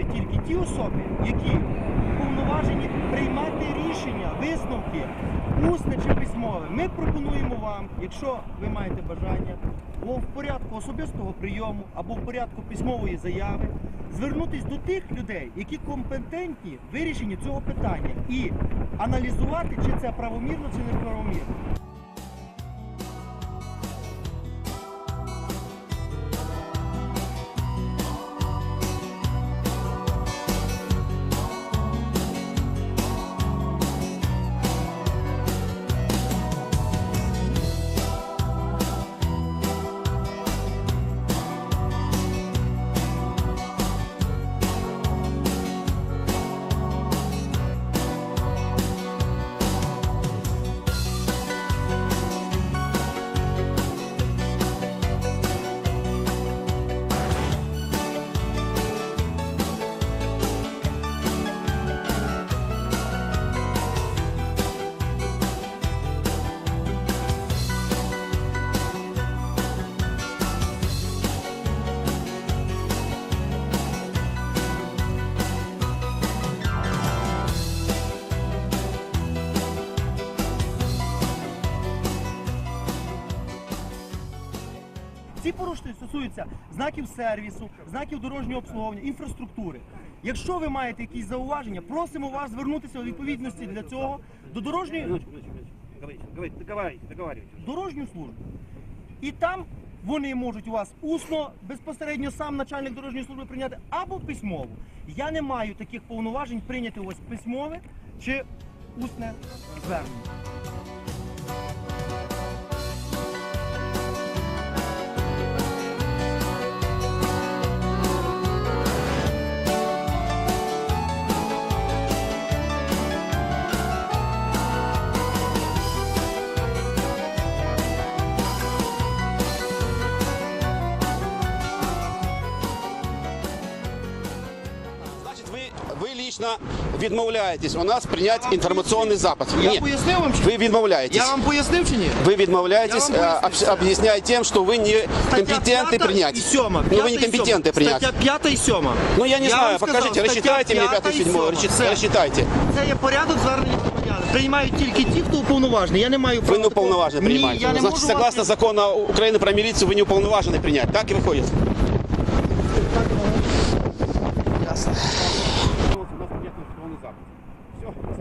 Приймають тільки ті особи, які уповноважені приймати рішення, висновки, усне чи письмове. Ми пропонуємо вам, якщо ви маєте бажання, або в порядку особистого прийому, або в порядку письмової заяви, звернутися до тих людей, які компетентні в вирішенні цього питання, і аналізувати, чи це правомірно, чи неправомірно. Ці порушення стосуються знаків сервісу, знаків дорожнього обслуговування, інфраструктури. Якщо ви маєте якісь зауваження, просимо вас звернутися у відповідності для цього до дорожньої дорожню службу. І там вони можуть у вас усно безпосередньо сам начальник дорожньої служби прийняти або письмово. Я не маю таких повноважень прийняти ось письмове чи усне звернення. ви лично відмовляєтесь у нас прийняти інформаційний запит. Я Ні, пояснив вам, чи ви відмовляєтесь. я вам пояснив чи ні? Вы відмовляєтесь, Я вам э, поясню, об- объясняя тем, что вы не компетентны принять. І сьома, Ну, вы п'ята не і сьома. компетентны принять. Стаття 5 і 7. Ну, я не Я знаю, вам сказав, покажите, стаття рассчитайте мне п'ята 5 і 7 сьома. Все. рассчитайте. Це є порядок звернення громадян. Приймають тільки ті, хто уповноважений. Я не маю Вы права. не уполноважены Ні, принимать. я не Значит, можу согласно вас- закону Украины про милицию, вы не уполноважены принять. Так и выходит.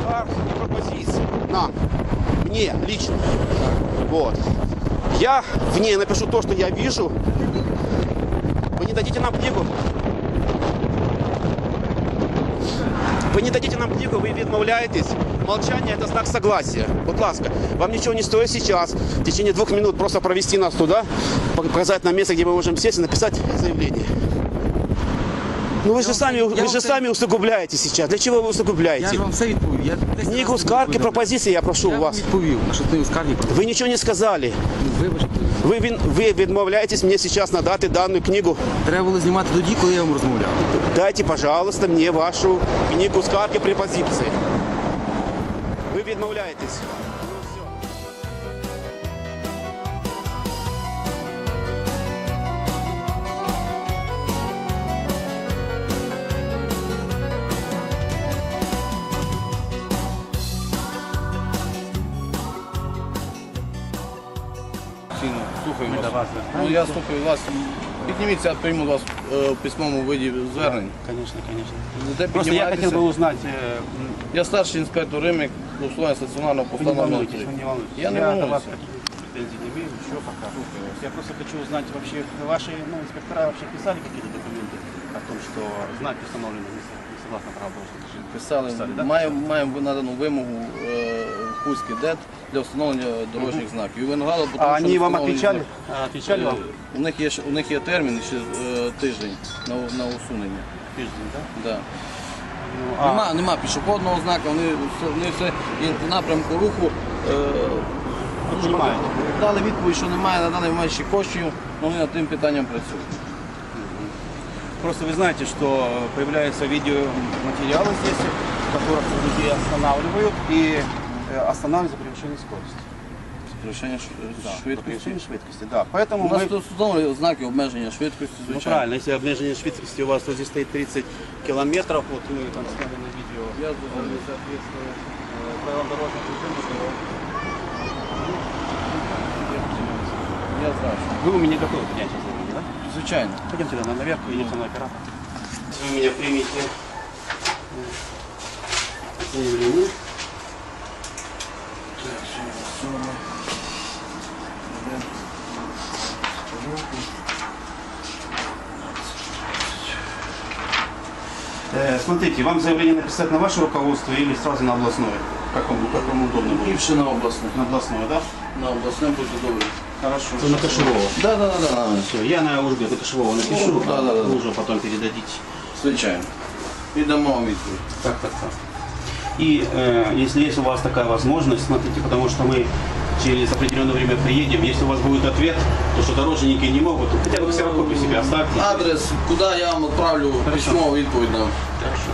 скарг и пропозиции. На, мне лично. Вот. Я в ней напишу то, что я вижу. Вы не дадите нам книгу? Вы не дадите нам книгу, вы відмовляєтесь. Молчание – это знак согласия. Вот ласка, вам ничего не стоит сейчас в течение двух минут просто провести нас туда, показать нам место, где мы можем сесть и написать заявление. Ну вы же сами, вы вам же це- сами усугубляете сейчас. Для чего вы Я усугубляете? ж вам все відповів. Я 10 Книгу разів скарги, відповів. пропозиції я прошу Я у вам вас. відповів, на що книгу скарги пропозиції. Ви нічого не сказали. Вибачте. Ви, він- ви відмовляєтесь мені зараз надати дану книгу. Треба було знімати тоді, коли я вам розмовляв. Дайте, пожалуйста, мені вашу книгу скарги препозиції. Ви відмовляєтесь. Ну, все. Сильно слухаю вас. Ну я слухаю вас. Підніміться, я прийму вас е, в письмовому виді звернень. Конечно, конечно. Де Просто я хотел бы піднімаєтеся? узнать, э, Я старший інспектор Римик, условия стаціонарного вы не постановлення. волнуйтесь, вы не волнуйтесь. Я не до волнуюсь. вас каких претензий не имею, еще пока. Я просто хочу узнать вообще, ваши ну, инспектора вообще писали какие-то документы о том, что знак установлен на месте согласно правил дорожного движения. Писали, Писали, да? маємо, маємо надану вимогу е, Хуський ДЕТ для встановлення дорожніх знаків. І винограда, тому А що они не вам встановлені отвечали? знаки. А, Отвечали вам? Е, У них є, ще- у них є термін ще е, тиждень на, на усунення. Тиждень, да? Да. Ну, а- Нема, нема пішохідного знака, вони, все- вони все і в напрямку руху. Е, дуже Понимаю. дали відповідь, що немає на даний момент ще коштів, але вони над тим питанням працюють. Просто вы знаете, что появляются видеоматериалы здесь, в которых людей останавливают и э, останавливают за превышение скорости. Превышення ш- Да, за швидкості. превышение швидкости, да. Поэтому У нас мы... тут встановлені знаки обмеження швидкості, Ну звичайно. правильно, если обмежение швидкости у вас вот здесь стоит 30 километров, вот мы там сняли на видео, Я он зрозумів. не соответствует э, правилам дорожного движения, Я знаю. Вы у меня готовы принять сейчас задание, да? Звичайно. Пойдемте тогда наверх, идете на оператор. Вы меня примите э, заявление. Э, Смотрите, вам заявление написать на ваше руководство или сразу на областное? Как вам, как вам удобно будет? Більше на обласне. На областное, да? На обласне буде добре. Хорошо. Это на Кашевого. Да, да, да, да. Все, я на Ужгород на Кашевого напишу, Ну, да, да, да. вы уже потом передадите. Звичайно. І дамо вам відповідь. Так, так, так. И э, если есть у вас такая возможность, смотрите, потому что мы через определенное время приедем, если у вас будет ответ, то что дорожники не могут, хотя бы ксерокопию себе оставьте. Адрес, куди я вам відправлю письмову відповідь на Хорошо.